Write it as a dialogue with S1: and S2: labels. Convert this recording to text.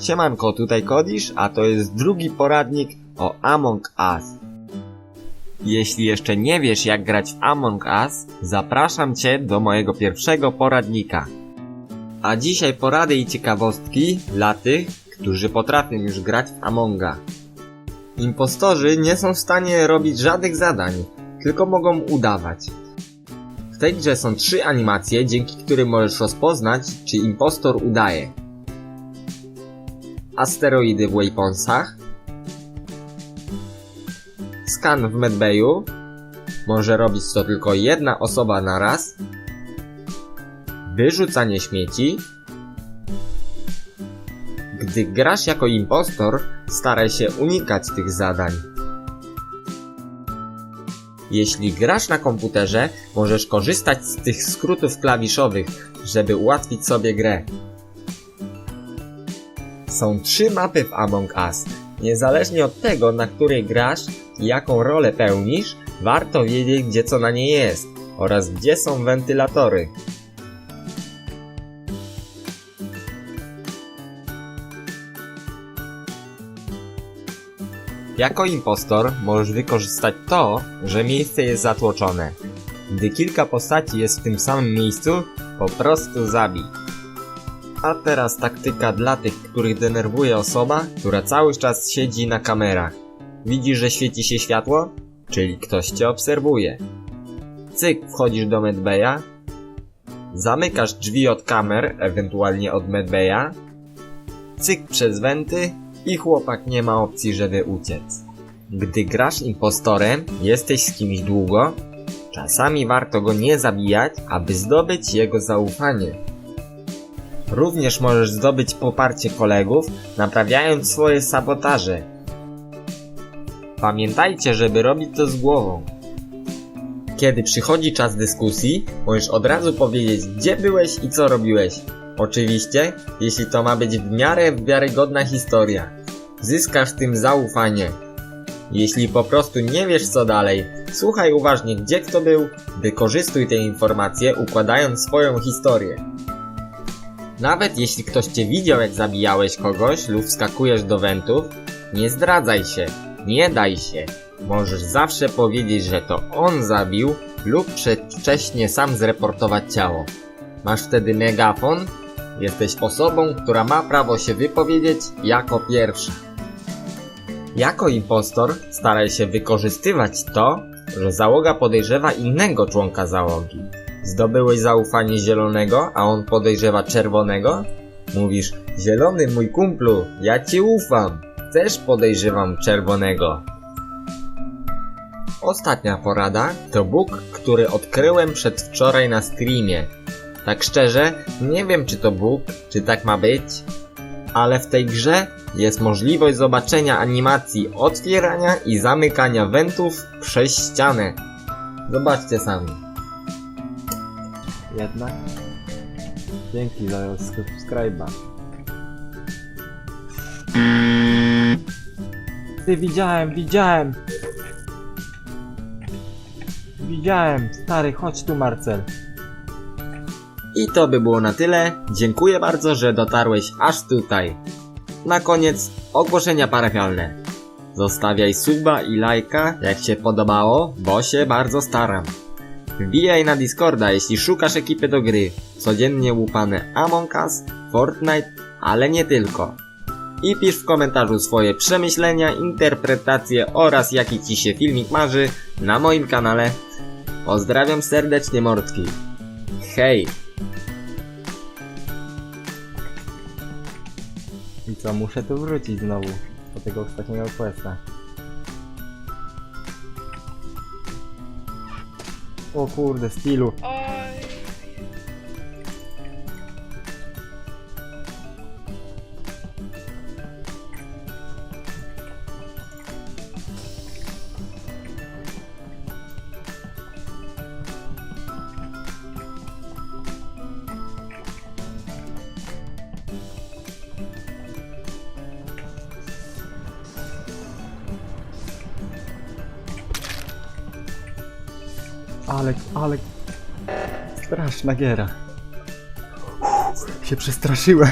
S1: Siemanko, tutaj Kodisz, a to jest drugi poradnik o Among Us. Jeśli jeszcze nie wiesz jak grać w Among Us, zapraszam Cię do mojego pierwszego poradnika. A dzisiaj porady i ciekawostki dla tych, którzy potrafią już grać w Amonga. Impostorzy nie są w stanie robić żadnych zadań, tylko mogą udawać. W tej grze są trzy animacje, dzięki którym możesz rozpoznać, czy impostor udaje. Asteroidy w Wayponsach, skan w medbayu, może robić to tylko jedna osoba na raz, wyrzucanie śmieci. Gdy grasz jako impostor, staraj się unikać tych zadań. Jeśli grasz na komputerze, możesz korzystać z tych skrótów klawiszowych, żeby ułatwić sobie grę. Są trzy mapy w Among Us. Niezależnie od tego, na której grasz i jaką rolę pełnisz, warto wiedzieć, gdzie co na niej jest oraz gdzie są wentylatory. Jako impostor możesz wykorzystać to, że miejsce jest zatłoczone. Gdy kilka postaci jest w tym samym miejscu, po prostu zabij. A teraz taktyka dla tych, których denerwuje osoba, która cały czas siedzi na kamerach. Widzisz, że świeci się światło? Czyli ktoś cię obserwuje. Cyk, wchodzisz do medbaya, zamykasz drzwi od kamer, ewentualnie od medbaya, cyk przez wenty i chłopak nie ma opcji, żeby uciec. Gdy grasz impostorem, jesteś z kimś długo, czasami warto go nie zabijać, aby zdobyć jego zaufanie. Również możesz zdobyć poparcie kolegów, naprawiając swoje sabotaże. Pamiętajcie, żeby robić to z głową. Kiedy przychodzi czas dyskusji, możesz od razu powiedzieć, gdzie byłeś i co robiłeś. Oczywiście, jeśli to ma być w miarę wiarygodna historia. Zyskasz tym zaufanie. Jeśli po prostu nie wiesz co dalej, słuchaj uważnie gdzie kto był, wykorzystuj te informacje układając swoją historię. Nawet jeśli ktoś cię widział jak zabijałeś kogoś lub wskakujesz do wentów, nie zdradzaj się, nie daj się. Możesz zawsze powiedzieć, że to on zabił lub przedwcześnie sam zreportować ciało. Masz wtedy megafon, jesteś osobą, która ma prawo się wypowiedzieć jako pierwsza. Jako impostor staraj się wykorzystywać to, że załoga podejrzewa innego członka załogi. Zdobyłeś zaufanie zielonego, a on podejrzewa czerwonego? Mówisz, zielony mój kumplu, ja ci ufam. Też podejrzewam czerwonego. Ostatnia porada to Bóg, który odkryłem przedwczoraj na streamie. Tak szczerze, nie wiem czy to Bóg, czy tak ma być, ale w tej grze jest możliwość zobaczenia animacji otwierania i zamykania wentów przez ścianę. Zobaczcie sami.
S2: Jednak. Dzięki za subskryba. Ty widziałem, widziałem! Widziałem, stary, chodź tu Marcel.
S1: I to by było na tyle. Dziękuję bardzo, że dotarłeś aż tutaj. Na koniec ogłoszenia parafialne. Zostawiaj suba i lajka, jak się podobało, bo się bardzo staram. Wbijaj na Discorda, jeśli szukasz ekipy do gry. Codziennie łupane Among Us, Fortnite, ale nie tylko. I pisz w komentarzu swoje przemyślenia, interpretacje oraz jaki Ci się filmik marzy na moim kanale. Pozdrawiam serdecznie Mordki. Hej!
S2: I co, muszę tu wrócić znowu. Do tego ostatniego questa. O kurde, stylu. Ale, ale... Straszna giera. Uff, się przestraszyłem.